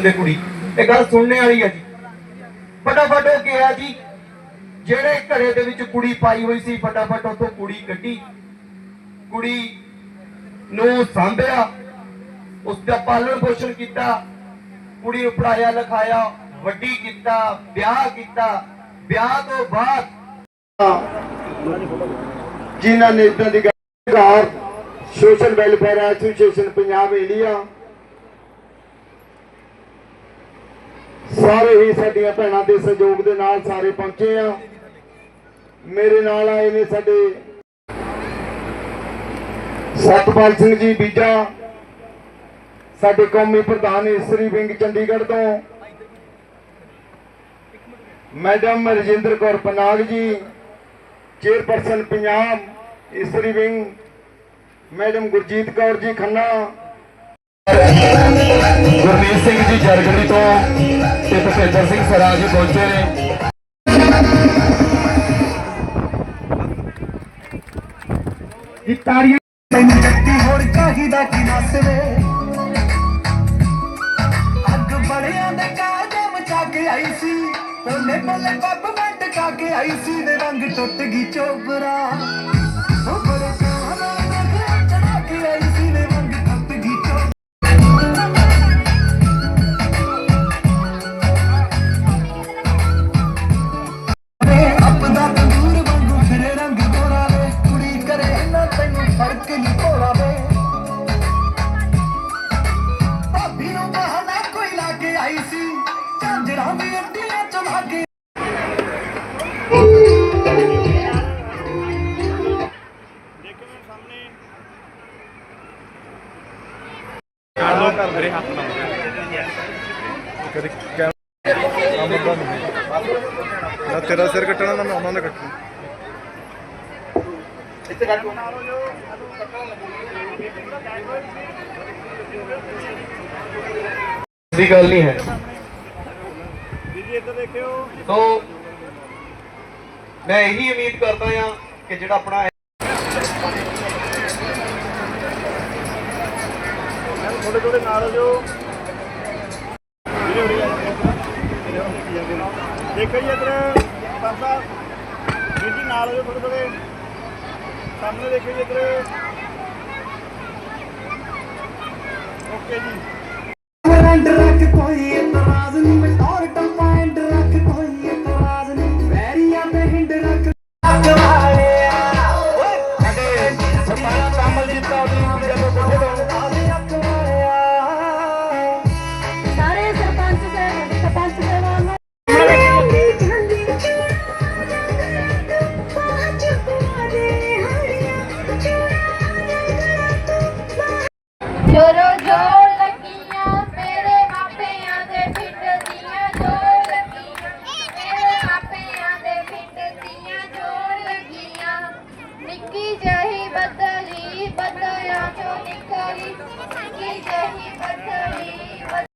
ਦੇ ਕੁੜੀ। ਇਹ ਗੱਲ ਸੁਣਨੇ ਵਾਲੀ ਹੈ ਜੀ। ਫਟਾਫਟ ਉਹ ਗਿਆ ਜੀ, ਜਿਹੜੇ ਘਰੇ ਦੇ ਵਿੱਚ ਕੁੜੀ ਪਾਈ ਹੋਈ ਸੀ, ਫਟਾਫਟ ਉੱਥੋਂ ਕੁੜੀ ਕੱਢੀ। ਕੁੜੀ ਨੂੰ ਸਾਂਭਿਆ ਉਸ ਦਾ ਪਾਲਣ ਪੋਸ਼ਣ ਕੀਤਾ, ਕੁੜੀ ਨੂੰ ਪੜਾਇਆ ਲਿਖਾਇਆ, ਵੱਡੀ ਕੀਤਾ, ਵਿਆਹ ਕੀਤਾ। ਵਿਆਹ ਤੋਂ ਬਾਅਦ ਜਿਨ੍ਹਾਂ ਨੇ ਇਦਾਂ ਦੀ ਗੱਲ social welfare association Punjab India ਸਾਰੇ ਹੀ ਸਾਡੀਆਂ ਭੈਣਾਂ ਦੇ ਸਹਿਯੋਗ ਦੇ ਨਾਲ ਸਾਰੇ ਪਹੁੰਚੇ ਆ। ਮੇਰੇ ਨਾਲ ਆਏ ਨੇ ਸਾਡੇ ਸਤਪਾਲ ਸਿੰਘ ਜੀ ਬੀਜਾ, ਸਾਡੇ ਕੌਮੀ ਪ੍ਰਧਾਨ ਇਸਰੀ ਵਿੰਗ ਚੰਡੀਗੜ੍ਹ ਤੋਂ। ਮੈਡਮ ਰਜਿੰਦਰ ਕੌਰ ਪਨਾਗ ਜੀ, ਚੇਅਰਪਰਸਨ ਪੰਜਾਬ ਇਸਤਰੀ ਵਿੰਗ। ਮੈਡਮ ਗੁਰਜੀਤ ਕੌਰ ਜੀ ਖੰਨਾ। ਤੇ ਸਿੰਘ ਸਰਾਜ ਪਹੁੰਚੇ ਨੇ। ਇਹ ਤਾੜੀਆਂ ਤੈਨੂੰ ਜੱਤੀ ਹੋਰ ਚਾਹੀਦਾ ਕਿ ਨੱਸਵੇ ਅੱਗ ਬੜਿਆਂ ਦੇ ਕਾਜੇ ਮਚਾ ਕੇ ਆਈ ਸੀ। ਬੋਲੇ ਬੋਲੇ ਬੱਬ ਵੱਟ ਕਾ ਕੇ ਆਈ ਸੀ, ਦੇ ਰੰਗ ਟੁੱਟ ਗਈ ਚੋਬਰਾ। ਝਾਂਜਰਾਂ ਵੀ ਅੱਡੀਆਂ ਚਲਾ ਕੇ ਨਾ ਤੇਰਾ ਸਿਰ ਕੱਟਣਾ ਨਾ ਮੈਂ ਉਹਨਾਂ ਦਾ ਕੱਟਣਾ ਦੀ ਗੱਲ ਨਹੀਂ ਹੈ। ਸੋ ਮੈਂ ਇਹੀ ਉਮੀਦ ਕਰਦਾ ਹਾਂ ਕਿ ਜਿਹੜਾ ਆਪਣਾ ਥੋੜੇ ਥੋੜੇ ਨਾਲ ਹੋ ਜਾਓ। ਦੇਖੋ ਜੀ ਇੱਧਰ ਪਾਸਾ ਵੀਰ ਜੀ ਨਾਲ ਹੋ ਜਾਓ ਥੋੜੇ ਥੋੜੇ ਸਾਹਮਣੇ ਦੇਖੋ ਜੀ ਇੱਧਰ। ਓਕੇ ਜੀ। ਰੰਡ ਰੱਖ ਕੋਈ ਇਤਰਾਜ਼ ਨਹੀਂ ਮੈਂ ਟੌਰ ਨਿੱਕੀ ਜਹੀ ਬਦਲੀ ਬਦਲਿਆਂ ਚੋਂ ਨਿਕਲੀ? ਨਿੱਕੀ ਜਹੀ ਬਦਲੀ ਬਦਲੀ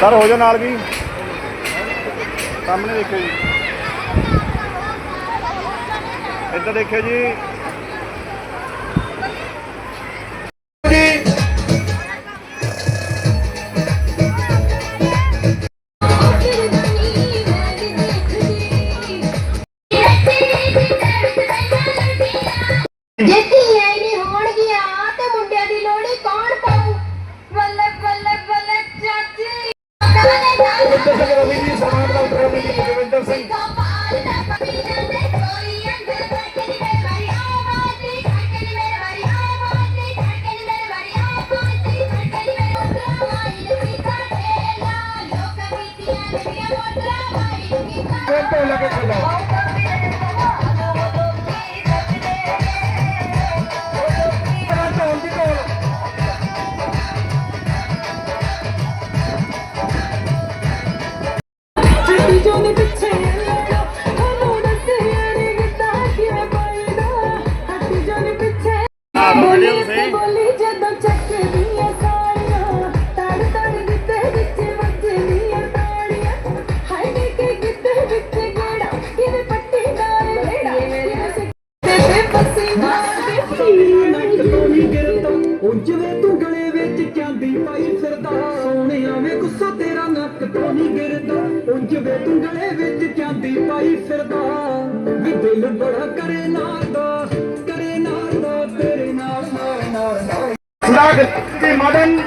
ਸਰ ਹੋ ਜਾ ਨਾਲ ਵੀ। ਸਾਹਮਣੇ ਦੇਖਿਓ ਜੀ। ਇੱਧਰ ਦੇਖਿਓ ਜੇ। ਕਰੇ ਨਾਲ ਦਾ, ਕਰੇ ਨਾਲ ਦਾ, ਤੇਰੇ ਨਾਲ ਨਾਲ ਨਾਲ ਨਾਲ। ਦੀ ਮਾਡਨ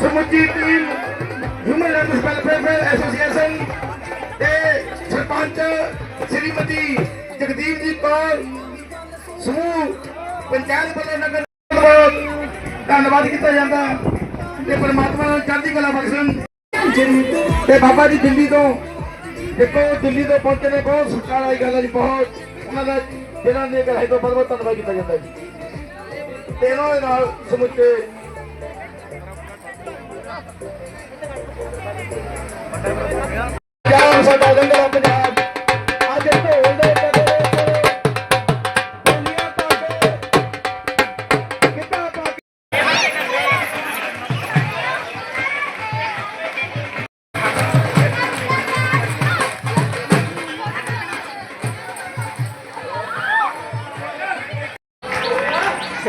ਸਮੁੱਚੀ team human rights welfare association ਤੇ ਸਰਪੰਚ ਸ਼੍ਰੀਮਤੀ ਜਗਦੀਪ ਜੀ ਕੌਰ, ਸਮੂਹ ਪੰਚਾਇਤ ਵੱਲੋਂ ਨਗਰ ਧੰਨਵਾਦ ਕੀਤਾ ਜਾਂਦਾ ਤੇ ਪਰਮਾਤਮਾ ਨਾਲ ਚੜ੍ਹਦੀ ਕਲਾ ਬਖਸ਼ਣ। ਤੇ ਬਾਬਾ ਜੀ ਦਿੱਲੀ ਤੋਂ, ਦੇਖੋ ਦਿੱਲੀ ਤੋਂ ਪਹੁੰਚੇ ਨੇ ਬਹੁਤ ਸਤਿਕਾਰ ਵਾਲੀ ਗੱਲ ਹੈ ਜੀ, ਬਹੁਤ। ਉਹਨਾਂ ਦਾ ਜਿਹੜਾ ਨੇ ਕਰਾਈ ਤੋਂ ਬਹੁਤ ਬਹੁਤ ਧੰਨਵਾਦ ਕੀਤਾ ਜਾਂਦਾ ਜੀ। ਤੇ ਇਹਨਾਂ ਦੇ ਨਾਲ ਸਮੁੱਚੇ ਪੰਜਾਬ ਸਾਡਾ ਰੰਗਲਾ ਪੰਜਾਬ।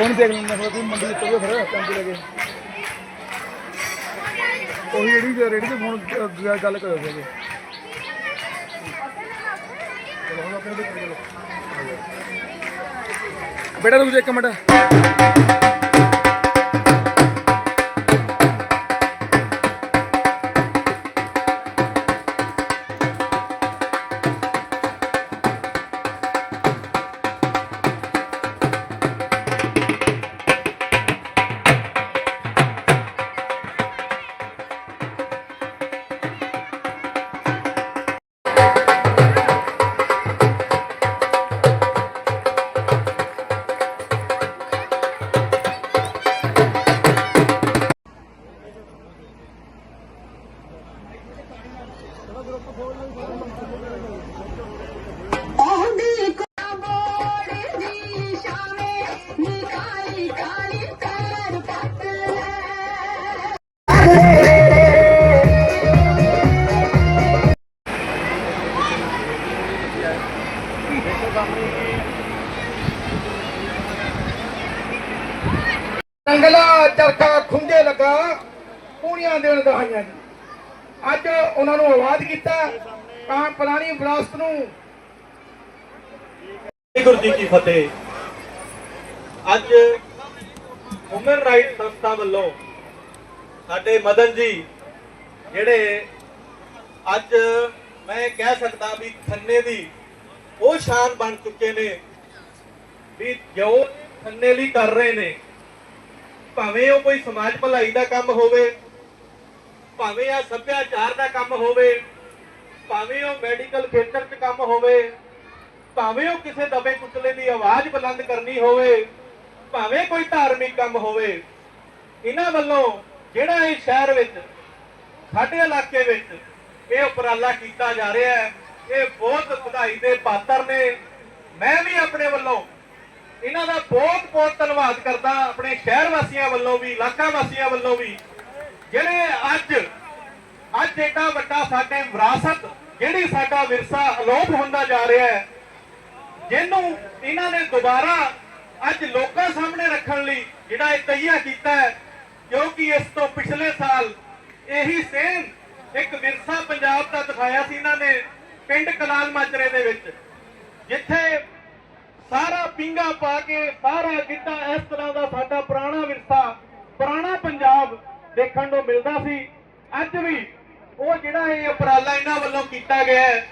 ਕੌਣ ਦੇਖ ਲੈਂਦਾ ਫਿਰ ਕੋਈ ਮੰਡੀ ਉੱਤੇ ਫਿਰ ਕੰਪੀ ਲਗੇ ਉਹੀ ਜਿਹੜੀ ਰੇੜੀ ਤੇ ਫੋਨ ਗੱਲ ਕਰੋ ਫਿਰ। ਕਰ ਬੇਟਾ ਰੁਕ ਜਾ ਇੱਕ ਮਿੰਟ। ਨਿਕਾਲੀ ਰੰਗਲਾ ਚਰਖਾ ਖੁੰਝੇ ਲੱਗਾ, ਪੂਣੀਆਂ ਦੇਣ ਦਹਾਈਆਂ ਜੀ। ਅੱਜ ਉਹਨਾਂ ਨੂੰ ਆਵਾਜ਼ ਕੀਤਾ, ਤਾਂ ਪੁਰਾਣੀ ਵਿਰਾਸਤ ਨੂੰ। ਵਾਹਿਗੁਰੂ ਜੀ ਕੀ ਫਤਿਹ। ਅੱਜ ਹਿਊਮਨ ਰਾਈਟ ਸੰਸਥਾ ਵੱਲੋਂ ਸਾਡੇ ਮਦਨ ਜੀ ਜਿਹੜੇ ਅੱਜ ਮੈਂ ਕਹਿ ਸਕਦਾ ਵੀ ਖੰਨੇ ਦੀ ਉਹ ਸ਼ਾਨ ਬਣ ਚੁੱਕੇ ਨੇ ਵੀ ਜੋ ਖੰਨੇ ਲਈ ਕਰ ਰਹੇ ਨੇ। ਭਾਵੇਂ ਉਹ ਕੋਈ ਸਮਾਜ ਭਲਾਈ ਦਾ ਕੰਮ ਹੋਵੇ, ਭਾਵੇਂ ਆ ਸੱਭਿਆਚਾਰ ਦਾ ਕੰਮ ਹੋਵੇ, ਭਾਵੇਂ ਉਹ ਮੈਡੀਕਲ ਖੇਤਰ 'ਚ ਕੰਮ ਹੋਵੇ, ਭਾਵੇਂ ਉਹ ਕਿਸੇ ਦਬੇ ਕੁਚਲੇ ਦੀ ਆਵਾਜ਼ ਬੁਲੰਦ ਕਰਨੀ ਹੋਵੇ ਭਾਵੇਂ ਕੋਈ ਧਾਰਮਿਕ ਕੰਮ ਹੋਵੇ, ਇਹਨਾਂ ਵੱਲੋਂ ਜਿਹੜਾ ਇਹ ਸ਼ਹਿਰ ਵਿੱਚ, ਸਾਡੇ ਇਲਾਕੇ ਵਿੱਚ ਇਹ ਉਪਰਾਲਾ ਕੀਤਾ ਜਾ ਰਿਹਾ ਹੈ, ਇਹ ਬਹੁਤ ਵਧਾਈ ਦੇ ਪਾਤਰ ਨੇ। ਮੈਂ ਵੀ ਆਪਣੇ ਵੱਲੋਂ ਇਹਨਾਂ ਦਾ ਬਹੁਤ ਬਹੁਤ ਧੰਨਵਾਦ ਕਰਦਾ, ਆਪਣੇ ਸ਼ਹਿਰ ਵਾਸੀਆਂ ਵੱਲੋਂ ਵੀ, ਇਲਾਕਾ ਵਾਸੀਆਂ ਵੱਲੋਂ ਵੀ, ਜਿਹੜੇ ਅੱਜ ਅੱਜ ਏਡਾ ਵੱਡਾ ਸਾਡੇ ਵਿਰਾਸਤ, ਜਿਹੜੀ ਸਾਡਾ ਵਿਰਸਾ ਅਲੋਪ ਹੁੰਦਾ ਜਾ ਰਿਹਾ ਹੈ, ਜਿਹਨੂੰ ਇਹਨਾਂ ਨੇ ਦੁਬਾਰਾ ਅੱਜ ਲੋਕਾਂ ਸਾਹਮਣੇ ਰੱਖਣ ਲਈ ਜਿਹੜਾ ਇਹ ਤਈਆ ਕੀਤਾ ਹੈ, ਕਿਉਂਕਿ ਇਸ ਤੋਂ ਪਿਛਲੇ ਸਾਲ ਇਹੀ ਸੇਮ ਇੱਕ ਵਿਰਸਾ ਪੰਜਾਬ ਦਾ ਦਿਖਾਇਆ ਸੀ ਇਹਨਾਂ ਨੇ ਪਿੰਡ ਕਲਾਲ ਮਾਜਰੇ ਦੇ ਵਿੱਚ, ਜਿੱਥੇ ਸਾਰਾ ਪਿੰਗਾ ਪਾ ਕੇ ਸਾਰਾ ਗਿੱਧਾ ਇਸ ਤਰ੍ਹਾਂ ਦਾ ਸਾਡਾ ਪੁਰਾਣਾ ਵਿਰਸਾ, ਪੁਰਾਣਾ ਪੰਜਾਬ ਦੇਖਣ ਨੂੰ ਮਿਲਦਾ ਸੀ। ਅੱਜ ਵੀ ਉਹ ਜਿਹੜਾ ਇਹ ਉਪਰਾਲਾ ਇਹਨਾਂ ਵੱਲੋਂ ਕੀਤਾ ਗਿਆ ਹੈ,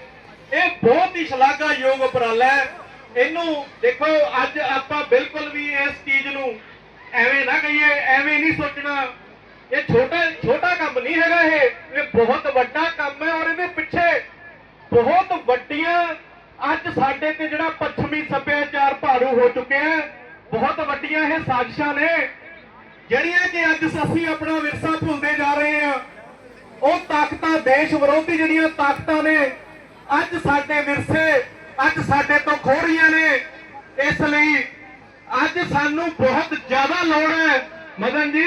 ਇਹ ਬਹੁਤ ਹੀ ਸ਼ਲਾਘਾਯੋਗ ਉਪਰਾਲਾ ਹੈ। ਇਹਨੂੰ ਦੇਖੋ, ਅੱਜ ਆਪਾਂ ਬਿਲਕੁਲ ਵੀ ਇਸ ਚੀਜ਼ ਨੂੰ ਐਵੇਂ ਨਾ ਕਹੀਏ, ਐਵੇਂ ਨਹੀਂ ਸੋਚਣਾ। ਇਹ ਛੋਟਾ ਛੋਟਾ ਕੰਮ ਨਹੀਂ ਹੈਗਾ ਇਹ। ਇਹ ਬਹੁਤ ਵੱਡਾ ਕੰਮ ਹੈ ਔਰ ਇਹਦੇ ਪਿੱਛੇ ਬਹੁਤ ਵੱਡੀਆਂ ਅੱਜ ਸਾਡੇ ਤੇ ਜਿਹੜਾ ਪੱਛਮੀ ਸੱਭਿਆਚਾਰ ਭਾਰੂ ਹੋ ਚੁੱਕਿਆ ਬਹੁਤ ਵੱਡੀਆਂ ਇਹ ਸਾਜ਼ਿਸ਼ਾਂ ਨੇ। ਜਿਹੜੀਆਂ ਕਿ ਅੱਜ ਅਸੀਂ ਆਪਣਾ ਵਿਰਸਾ ਭੁੱਲਦੇ ਜਾ ਰਹੇ ਹਾਂ, ਉਹ ਤਾਕਤਾਂ, ਦੇਸ਼ ਵਿਰੋਧੀ ਜਿਹੜੀਆਂ ਤਾਕਤਾਂ ਨੇ, ਅੱਜ ਸਾਡੇ ਵਿਰਸੇ ਅੱਜ ਸਾਡੇ ਤੋਂ ਖੋ ਰਹੀਆਂ ਨੇ। ਇਸ ਲਈ ਅੱਜ ਸਾਨੂੰ ਬਹੁਤ ਜ਼ਿਆਦਾ ਲੋੜ ਹੈ। ਮਦਨ ਜੀ,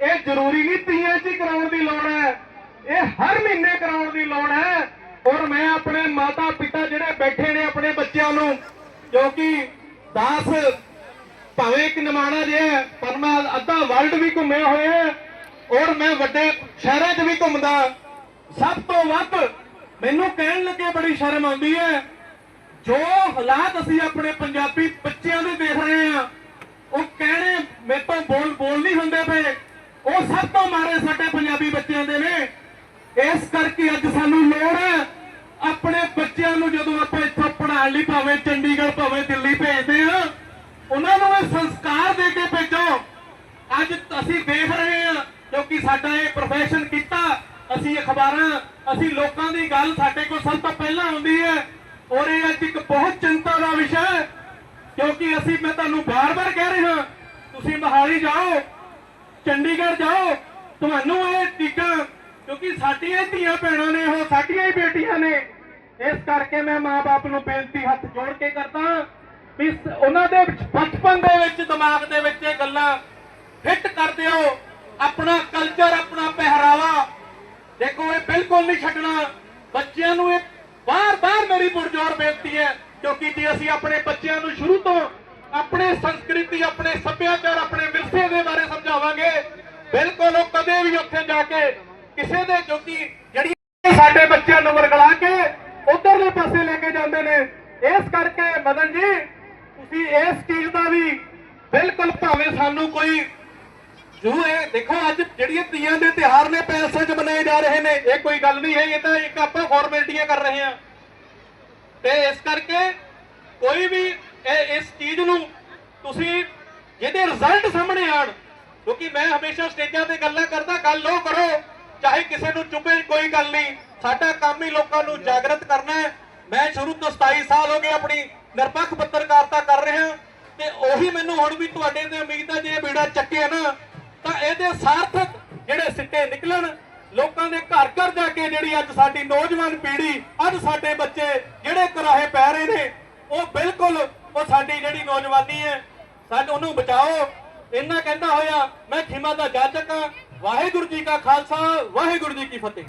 ਇਹ ਜ਼ਰੂਰੀ ਨਹੀਂ ਤੀਆਂ 'ਚ ਕਰਾਉਣ ਦੀ ਲੋੜ ਹੈ। ਇਹ ਹਰ ਮਹੀਨੇ ਕਰਾਉਣ ਦੀ ਲੋੜ ਹੈ। ਔਰ ਮੈਂ ਆਪਣੇ ਮਾਤਾ ਪਿਤਾ ਜਿਹੜੇ ਬੈਠੇ ਨੇ ਆਪਣੇ ਬੱਚਿਆਂ ਨੂੰ ਕਿਉਂਕਿ ਦਾਸ ਭਾਵੇਂ ਇੱਕ ਨਿਮਾਣਾ ਜਿਹਾ ਪਰ ਮੈਂ ਅੱਧਾ ਵਰਲਡ ਵੀ ਘੁੰਮਿਆ ਹੋਇਆ ਹੈ। ਔਰ ਮੈਂ ਵੱਡੇ ਸ਼ਹਿਰਾਂ 'ਚ ਵੀ ਘੁੰਮਦਾ। ਸਭ ਤੋਂ ਵੱਧ ਮੈਨੂੰ ਕਹਿਣ ਲੱਗੇ ਬੜੀ ਸ਼ਰਮ ਆਉਂਦੀ ਹੈ ਜੋ ਹਾਲਾਤ ਅਸੀਂ ਆਪਣੇ ਪੰਜਾਬੀ ਬੱਚਿਆਂ ਦੇ ਦੇਖ ਰਹੇ ਹਾਂ, ਉਹ ਕਹਿਣੇ ਮੇਰੇ ਤੋਂ ਬੋਲ ਬੋਲ ਨਹੀਂ ਹੁੰਦੇ ਪਏ, ਉਹ ਸਭ ਤੋਂ ਮਾਰੇ ਸਾਡੇ ਪੰਜਾਬੀ ਬੱਚਿਆਂ ਦੇ ਨੇ। ਇਸ ਕਰਕੇ ਅੱਜ ਸਾਨੂੰ ਲੋੜ ਹੈ ਆਪਣੇ ਬੱਚਿਆਂ ਨੂੰ ਜਦੋਂ ਆਪਾਂ ਇੱਥੋਂ ਪੜ੍ਹਾਉਣ ਲਈ ਭਾਵੇਂ ਚੰਡੀਗੜ੍ਹ, ਭਾਵੇਂ ਦਿੱਲੀ ਭੇਜਦੇ ਆ ਉਹਨਾਂ ਨੂੰ ਇਹ ਸੰਸਕਾਰ ਦੇ ਕੇ ਭੇਜੋ। ਅੱਜ ਅਸੀਂ ਦੇਖ ਰਹੇ ਹਾਂ, ਕਿਉਂਕਿ ਸਾਡਾ ਇਹ ਪ੍ਰੋਫੈਸ਼ਨ ਕੀਤਾ, ਅਸੀਂ ਅਖਬਾਰਾਂ, ਅਸੀਂ ਲੋਕਾਂ ਦੀ ਗੱਲ ਸਾਡੇ ਕੋਲ ਸਭ ਤੋਂ ਪਹਿਲਾਂ ਆਉਂਦੀ ਹੈ। ਔਰ ਇਹ ਅੱਜ ਇੱਕ ਬਹੁਤ ਚਿੰਤਾ ਦਾ ਵਿਸ਼ਾ ਹੈ, ਕਿਉਂਕਿ ਅਸੀਂ, ਮੈਂ ਤੁਹਾਨੂੰ ਬਾਰ-ਬਾਰ ਕਹਿ ਰਿਹਾ ਤੁਸੀਂ ਮਹਾਲੀ ਜਾਓ, ਚੰਡੀਗੜ੍ਹ ਜਾਓ, ਤੁਹਾਨੂੰ ਇਹ ਚੀਜ਼ਾਂ, ਕਿਉਂਕਿ ਸਾਡੀਆਂ ਧੀਆਂ ਭੈਣਾਂ ਨੇ, ਉਹ ਸਾਡੀਆਂ ਹੀ ਬੇਟੀਆਂ ਨੇ। ਇਸ ਕਰਕੇ ਮੈਂ ਮਾਪੇ ਨੂੰ ਬੇਨਤੀ ਹੱਥ ਜੋੜ ਕੇ ਕਰਦਾ ਵੀ ਉਹਨਾਂ ਦੇ ਬਚਪਨ ਦੇ ਵਿੱਚ, ਦਿਮਾਗ ਦੇ ਵਿੱਚ ਇਹ ਗੱਲਾਂ ਫਿੱਟ ਕਰ ਦਿਓ। ਆਪਣਾ ਕਲਚਰ ਆਪਣਾ ਪਹਿਰਾਵਾ, ਦੇਖੋ, ਇਹ ਬਿਲਕੁਲ ਨਹੀਂ ਛੱਡਣਾ। ਬੱਚਿਆਂ ਨੂੰ ਇਹ ਬਾਰ-ਬਾਰ ਮੇਰੀ ਪੁਰਜੋਰ ਬੇਨਤੀ ਹੈ, ਕਿਉਂਕਿ ਜੇ ਅਸੀਂ ਆਪਣੇ ਬੱਚਿਆਂ ਨੂੰ ਸ਼ੁਰੂ ਤੋਂ ਆਪਣੇ ਸੰਸਕ੍ਰਿਤੀ, ਆਪਣੇ ਸੱਭਿਆਚਾਰ, ਆਪਣੇ ਵਿਰਸੇ ਦੇ ਬਾਰੇ ਸਮਝਾਵਾਂਗੇ, ਬਿਲਕੁਲ ਉਹ ਕਦੇ ਵੀ ਉੱਥੇ ਜਾ ਕੇ ਕਿਸੇ ਦੇ ਕਿਉਂਕਿ ਜਿਹੜੀ ਸਾਡੇ ਬੱਚਿਆਂ ਨੂੰ ਵਰਗਲਾ ਕੇ ਉਧਰਲੇ ਪਾਸੇ ਲੈ ਕੇ ਜਾਂਦੇ ਨੇ। ਇਸ ਕਰਕੇ ਮਦਨ ਜੀ, ਤੁਸੀਂ ਇਸ ਚੀਜ਼ ਦਾ ਵੀ ਬਿਲਕੁਲ ਭਾਵੇਂ ਸਾਨੂੰ ਕੋਈ ਜੋ ਇਹ ਦੇਖੋ, ਅੱਜ ਜਿਹੜੀਆਂ ਤੀਆਂ ਦੇ ਤਿਹਾਰ ਨੇ ਪੈਸੇ ਇਹ ਕੋਈ ਗੱਲ ਨਹੀਂ ਹੈ, ਇਹ ਤਾਂ ਇੱਕ ਆਪਾਂ ਫਾਰਮੈਲਿਟੀਆਂ ਕਰ ਰਹੇ ਹਾਂ। ਤੇ ਇਸ ਕਰਕੇ ਕੋਈ ਵੀ ਇਸ ਚੀਜ਼ ਨੂੰ ਤੁਸੀਂ ਜਿਹਦੇ ਰਿਜ਼ਲਟ ਸਾਹਮਣੇ ਆਣ ਕਿਉਂਕਿ ਮੈਂ ਹਮੇਸ਼ਾ ਸਟੇਜਾਂ ਤੇ ਗੱਲਾਂ ਕਰਦਾ, ਗੱਲ ਉਹ ਕਰੋ, ਚਾਹੇ ਕਿਸੇ ਨੂੰ ਚੁੱਭੇ ਕੋਈ ਗੱਲ ਨਹੀਂ। ਸਾਡਾ ਕੰਮ ਹੀ ਲੋਕਾਂ ਨੂੰ ਜਾਗਰਤ ਕਰਨਾ ਹੈ। ਮੈਂ ਸ਼ੁਰੂ ਤੋਂ 27 ਸਾਲ ਹੋ ਗਏ ਆਪਣੀ ਨਿਰਪੱਖ ਪੱਤਰਕਾਰਤਾ ਕਰ ਰਿਹਾ ਤੇ ਉਹੀ ਮੈਨੂੰ ਹੁਣ ਵੀ ਤੁਹਾਡੇ ਤੇ ਉਮੀਦ ਹੈ ਜੇ ਇਹ ਬੀੜਾ ਚੱਕਿਆ ਨਾ, ਤਾਂ ਇਹਦੇ ਸਾਰਥਕ ਜਿਹੜੇ ਸਿੱਟੇ ਨਿਕਲਣ ਲੋਕਾਂ ਦੇ ਘਰ ਘਰ ਜਾ ਕੇ ਜਿਹੜੀ ਅੱਜ ਸਾਡੀ ਨੌਜਵਾਨ ਪੀੜ੍ਹੀ, ਅੱਜ ਸਾਡੇ ਬੱਚੇ ਜਿਹੜੇ ਕਰਾਹੇ ਪੈ ਰਹੇ ਨੇ, ਉਹ ਬਿਲਕੁਲ ਉਹ ਸਾਡੀ ਜਿਹੜੀ ਨੌਜਵਾਨੀ ਹੈ, ਸਾਨੂੰ ਉਹਨੂੰ ਬਚਾਓ। ਇੰਨਾ ਕਹਿੰਦਾ ਹੋਇਆ, ਮੈਂ ਖਿਮਾ ਦਾ ਜਾਚਕ ਹਾਂ। ਵਾਹਿਗੁਰੂ ਜੀ ਕਾ ਖਾਲਸਾ, ਵਾਹਿਗੁਰੂ ਜੀ ਕੀ ਫਤਿਹ।